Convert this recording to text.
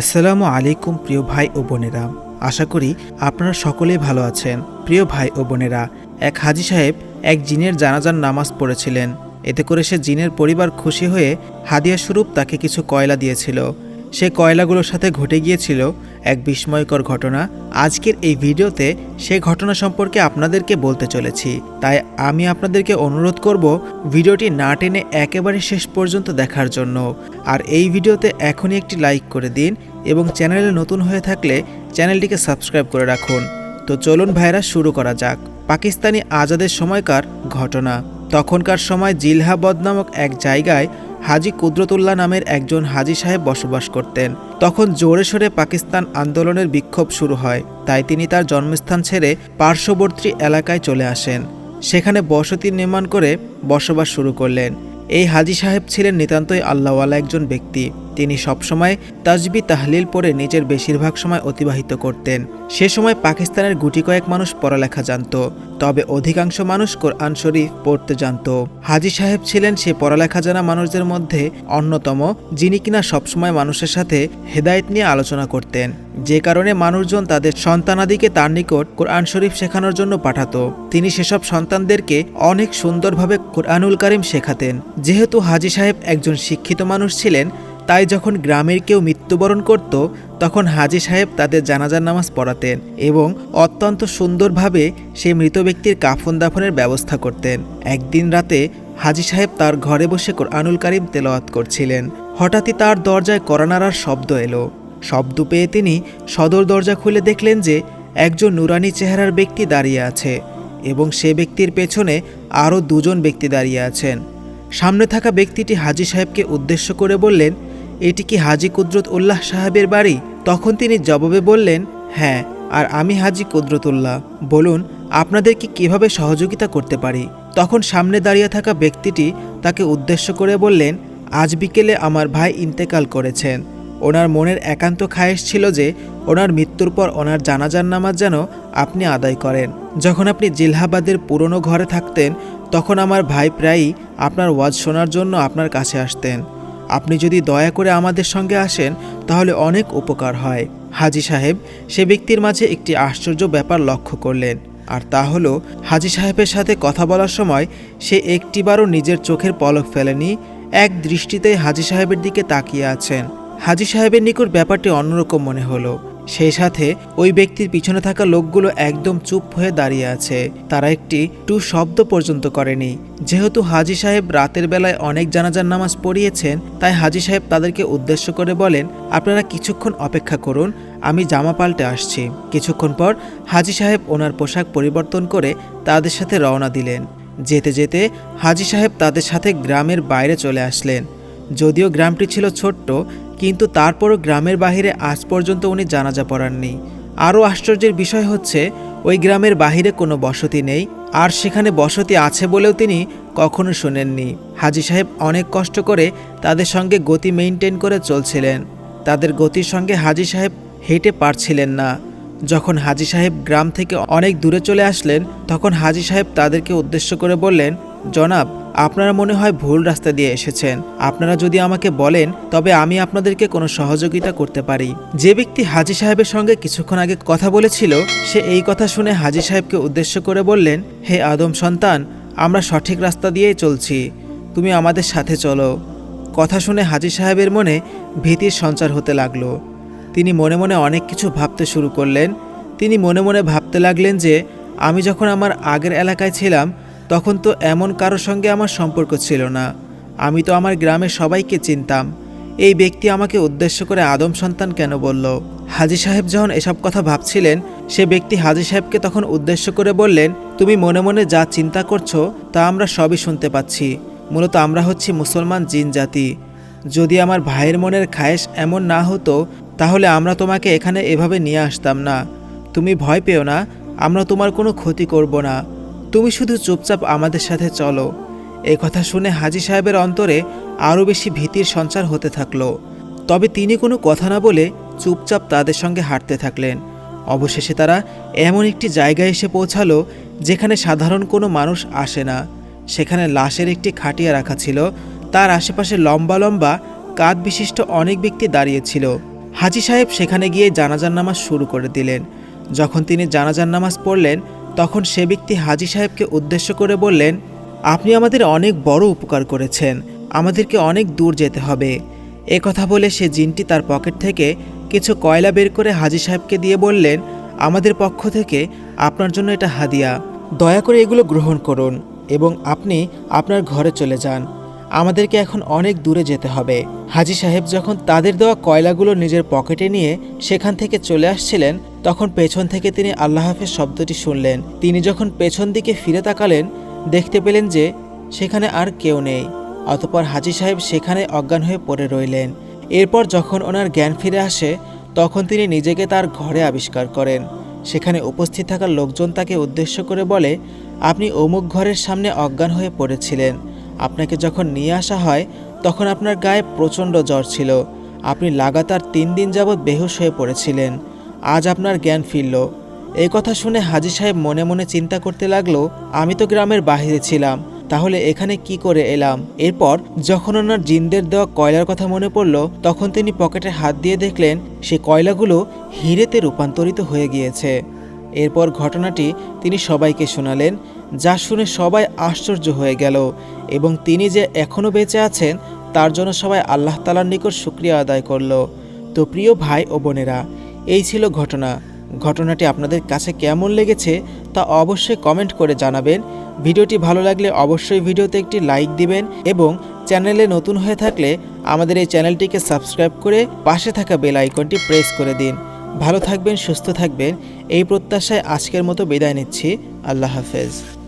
আসসালামু আলাইকুম প্রিয় ভাই ও বোনেরা। আশা করি আপনারা সকলেই ভালো আছেন। প্রিয় ভাই ও বোনেরা, এক হাজি সাহেব এক জিনের জানাজার নামাজ পড়েছিলেন। এতে করে সে জিনের পরিবার খুশি হয়ে হাদিয়া স্বরূপ তাকে কিছু কয়লা দিয়েছিল। সে কয়লাগুলোর সাথে ঘটে গিয়েছিল এক বিস্ময়কর ঘটনা। আজকের এই ভিডিওতে সে ঘটনা সম্পর্কে আপনাদেরকে বলতে চলেছি। তাই আমি আপনাদেরকে অনুরোধ করব ভিডিওটি না টেনে একেবারে শেষ পর্যন্ত দেখার জন্য। আর এই ভিডিওতে এখনই একটি লাইক করে দিন এবং চ্যানেলে নতুন হয়ে থাকলে চ্যানেলটিকে সাবস্ক্রাইব করে রাখুন। তো চলুন ভাইরা, শুরু করা যাক। পাকিস্তানি আজাদের সময়কার ঘটনা। তখনকার সময় জিলহাবদ নামক এক জায়গায় হাজি কুদরতুল্লাহ নামের একজন হাজি সাহেব বসবাস করতেন। তখন জোরে সোরে পাকিস্তান আন্দোলনের বিক্ষোভ শুরু হয়, তাই তিনি তার জন্মস্থান ছেড়ে পার্শ্ববর্তী এলাকায় চলে আসেন। সেখানে বসতি নির্মাণ করে বসবাস শুরু করলেন। এই হাজি সাহেব ছিলেন নিতান্তই আল্লাহওয়ালা একজন ব্যক্তি। তিনি সবসময় তাজবি তাহলিল পড়ে নিজের বেশিরভাগ সময় অতিবাহিত করতেন। সে সময় পাকিস্তানের গুটি কয়েক মানুষ পড়ালেখা জানত, তবে অধিকাংশ মানুষ কোরআন শরীফ পড়তে জানত। হাজি সাহেব ছিলেন সে পড়ালেখা জানা মানুষদের মধ্যে অন্যতম, যিনি কিনা সবসময় মানুষের সাথে হেদায়েত নিয়ে আলোচনা করতেন। যে কারণে মানুষজন তাদের সন্তানাদিকে তার নিকট কোরআন শরীফ শেখানোর জন্য পাঠাতো। তিনি সেসব সন্তানদেরকে অনেক সুন্দরভাবে কোরআনুল কারিম শেখাতেন। যেহেতু হাজি সাহেব একজন শিক্ষিত মানুষ ছিলেন, তাই যখন গ্রামের কেউ মৃত্যুবরণ করত, তখন হাজি সাহেব তাদের জানাজার নামাজ পড়াতেন এবং অত্যন্ত সুন্দরভাবে সেই মৃত ব্যক্তির কাফন দাফনের ব্যবস্থা করতেন। একদিন রাতে হাজি সাহেব তার ঘরে বসে কোরআনুল কারিম তেলাওয়াত করছিলেন। হঠাৎই তার দরজায় করানারার শব্দ এলো। শব্দ পেয়ে তিনি সদর দরজা খুলে দেখলেন যে একজন নুরানি চেহারার ব্যক্তি দাঁড়িয়ে আছে এবং সে ব্যক্তির পেছনে আরও দুজন ব্যক্তি দাঁড়িয়ে আছেন। সামনে থাকা ব্যক্তিটি হাজি সাহেবকে উদ্দেশ্য করে বললেন, এটি কি হাজি কুদরত উল্লাহ সাহেবের বাড়ি? তখন তিনি জবাবে বললেন হ্যাঁ আর আমি হাজি কুদরতুল্লাহ। বলুন, আপনাদেরকে কীভাবে সহযোগিতা করতে পারি? তখন সামনে দাঁড়িয়ে থাকা ব্যক্তিটি তাকে উদ্দেশ্য করে বললেন, আজ বিকেলে আমার ভাই ইন্তেকাল করেছেন। ওনার মনের একান্ত খায়েশ ছিল যে ওনার মৃত্যুর পর ওনার জানাজার নামাজ যেন আপনি আদায় করেন। যখন আপনি জিলহাবাদের পুরনো ঘরে থাকতেন, তখন আমার ভাই প্রায়ই আপনার ওয়াজ শোনার জন্য আপনার কাছে আসতেন। আপনি যদি দয়া করে আমাদের সঙ্গে আসেন, তাহলে অনেক উপকার হয়। হাজি সাহেব সে ব্যক্তির মাঝে একটি আশ্চর্য ব্যাপার লক্ষ্য করলেন, আর তা হলো, হাজি সাহেবের সাথে কথা বলার সময় সে একটিবারও নিজের চোখের পলক ফেলেনি, এক দৃষ্টিতে হাজি সাহেবের দিকে তাকিয়ে আছেন। হাজি সাহেবের নিকট ব্যাপারটি অন্যরকম মনে হলো। সেই সাথে ওই ব্যক্তির পিছনে থাকা লোকগুলো একদম চুপ হয়ে দাঁড়িয়ে আছে। তারা একটি টু শব্দ পর্যন্ত করেনি। যেহেতু হাজি সাহেব রাতের বেলায় অনেক জানাজার নামাজ পড়িয়েছেন, তাই হাজি সাহেব তাদেরকে উদ্দেশ্য করে বলেন, আপনারা কিছুক্ষণ অপেক্ষা করুন, আমি জামা পাল্টে আসছি। কিছুক্ষণ পর হাজি সাহেব ওনার পোশাক পরিবর্তন করে তাদের সাথে রওনা দিলেন। যেতে যেতে হাজি সাহেব তাদের সাথে গ্রামের বাইরে চলে আসলেন। যদিও গ্রামটি ছিল ছোট্ট কিন্তু তারপরও গ্রামের বাহিরে আজ পর্যন্ত উনি জানাজা পড়াননি। আরও আশ্চর্যের বিষয় হচ্ছে, ওই গ্রামের বাহিরে কোনো বসতি নেই, আর সেখানে বসতি আছে বলেও তিনি কখনো শোনেননি। হাজি সাহেব অনেক কষ্ট করে তাদের সঙ্গে গতি মেনটেন করে চলছিলেন। তাদের গতির সঙ্গে হাজি সাহেব হেঁটে পারছিলেন না। যখন হাজি সাহেব গ্রাম থেকে অনেক দূরে চলে আসলেন, তখন হাজি সাহেব তাদেরকে উদ্দেশ্য করে বললেন, জনাব আপনারা মনে হয় ভুল রাস্তা দিয়ে এসেছেন। আপনারা যদি আমাকে বলেন, তবে আমি আপনাদেরকে কোনো সহযোগিতা করতে পারি। যে ব্যক্তি হাজি সাহেবের সঙ্গে কিছুক্ষণ আগে কথা বলেছিল, সে এই কথা শুনে হাজি সাহেবকে উদ্দেশ্য করে বললেন, হে আদম সন্তান, আমরা সঠিক রাস্তা দিয়েই চলছি। তুমি আমাদের সাথে চলো। কথা শুনে হাজি সাহেবের মনে ভীতির সঞ্চার হতে লাগল। তিনি মনে মনে অনেক কিছু ভাবতে শুরু করলেন। তিনি মনে মনে ভাবতে লাগলেন যে, আমি যখন আমার আগের এলাকায় ছিলাম তখন তো এমন কারোর সঙ্গে আমার সম্পর্ক ছিল না। আমি তো আমার গ্রামের সবাইকে চিনতাম। এই ব্যক্তি আমাকে উদ্দেশ্য করে আদম সন্তান কেন বলল? হাজি সাহেব যখন এসব কথা ভাবছিলেন, সে ব্যক্তি হাজি সাহেবকে তখন উদ্দেশ্য করে বললেন, তুমি মনে মনে যা চিন্তা করছ, তা আমরা সবই শুনতে পাচ্ছি। মূলত আমরা হচ্ছি মুসলমান জিন জাতি। যদি আমার ভাইয়ের মনের খায়েশ এমন না হতো, তাহলে আমরা তোমাকে এখানে এভাবে নিয়ে আসতাম না। তুমি ভয় পেও না, আমরা তোমার কোনো ক্ষতি করব না। তুমি শুধু চুপচাপ আমাদের সাথে চলো। এ কথা শুনে হাজি সাহেবের অন্তরে আরও বেশি ভীতির সঞ্চার হতে থাকল। তবে তিনি কোনো কথা না বলে চুপচাপ তাদের সঙ্গে হাঁটতে থাকলেন। অবশেষে তারা এমন একটি জায়গায় এসে পৌঁছালো যেখানে সাধারণ কোনো মানুষ আসে না। সেখানে লাশের একটি খাটিয়া রাখা ছিল। তার আশেপাশে লম্বা লম্বা কাঁধ বিশিষ্ট অনেক ব্যক্তি দাঁড়িয়েছিল হাজি সাহেব সেখানে গিয়ে জানাজার নামাজ শুরু করে দিলেন। যখন তিনি জানাজার নামাজ পড়লেন তখন সে ব্যক্তি হাজি সাহেবকে উদ্দেশ্য করে বললেন, আপনি আমাদের অনেক বড় উপকার করেছেন, আমাদেরকে অনেক দূর যেতে হবে। এ কথা বলে সে জিনটি তার পকেট থেকে কিছু কয়লা বের করে হাজি সাহেবকে দিয়ে বললেন, আমাদের পক্ষ থেকে আপনার জন্য এটা হাদিয়া, দয়া করে এগুলো গ্রহণ করুন এবং আপনি আপনার ঘরে চলে যান। আমাদেরকে এখন অনেক দূরে যেতে হবে। হাজি সাহেব যখন তাদের দেওয়া কয়লাগুলো নিজের পকেটে নিয়ে সেখান থেকে চলে আসছিলেন তখন পেছন থেকে তিনি আল্লাহ হাফেজ শব্দটি শুনলেন। তিনি যখন পেছন দিকে ফিরে তাকালেন, দেখতে পেলেন যে সেখানে আর কেউ নেই। অতপর হাজি সাহেব সেখানে অজ্ঞান হয়ে পড়ে রইলেন। এরপর যখন ওনার জ্ঞান ফিরে আসে, তখন তিনি নিজেকে তার ঘরে আবিষ্কার করেন। সেখানে উপস্থিত থাকা লোকজন তাকে উদ্দেশ্য করে বলে, আপনি অমুক ঘরের সামনে অজ্ঞান হয়ে পড়েছিলেন। আপনাকে যখন নিয়ে আসা হয়, তখন আপনার গায়ে প্রচণ্ড জ্বর ছিল। আপনি লাগাতার তিন দিন যাবৎ বেহুশ হয়ে পড়েছিলেন। আজ আপনার জ্ঞান ফিরল। এই কথা শুনে হাজি সাহেব মনে মনে চিন্তা করতে লাগল, আমি তো গ্রামের বাহিরে ছিলাম, তাহলে এখানে কি করে এলাম? এরপর যখন ওনার জিনদের দেওয়া কয়লার কথা মনে পড়ল, তখন তিনি পকেটে হাত দিয়ে দেখলেন, সে কয়লাগুলো হিরেতে রূপান্তরিত হয়ে গিয়েছে। এরপর ঘটনাটি তিনি সবাইকে শোনালেন, যা শুনে সবাই আশ্চর্য হয়ে গেল এবং তিনি যে এখনও বেঁচে আছেন, তার জন্য সবাই আল্লাহ তালার নিকট শুক্রিয়া আদায় করল। তো প্রিয় ভাই ও বোনেরা এই ছিল ঘটনা। ঘটনাটি আপনাদের কাছে কেমন লেগেছে তা অবশ্যই কমেন্ট করে জানাবেন। ভিডিওটি ভালো লাগলে অবশ্যই ভিডিওতে একটি লাইক দিবেন এবং চ্যানেলে নতুন হয়ে থাকলে আমাদের এই চ্যানেলটিকে সাবস্ক্রাইব করে পাশে থাকা বেল আইকনটি প্রেস করে দিন। ভালো থাকবেন, সুস্থ থাকবেন। এই প্রত্যাশায় আজকের মতো বিদায় নিচ্ছি। আল্লাহ হাফেজ।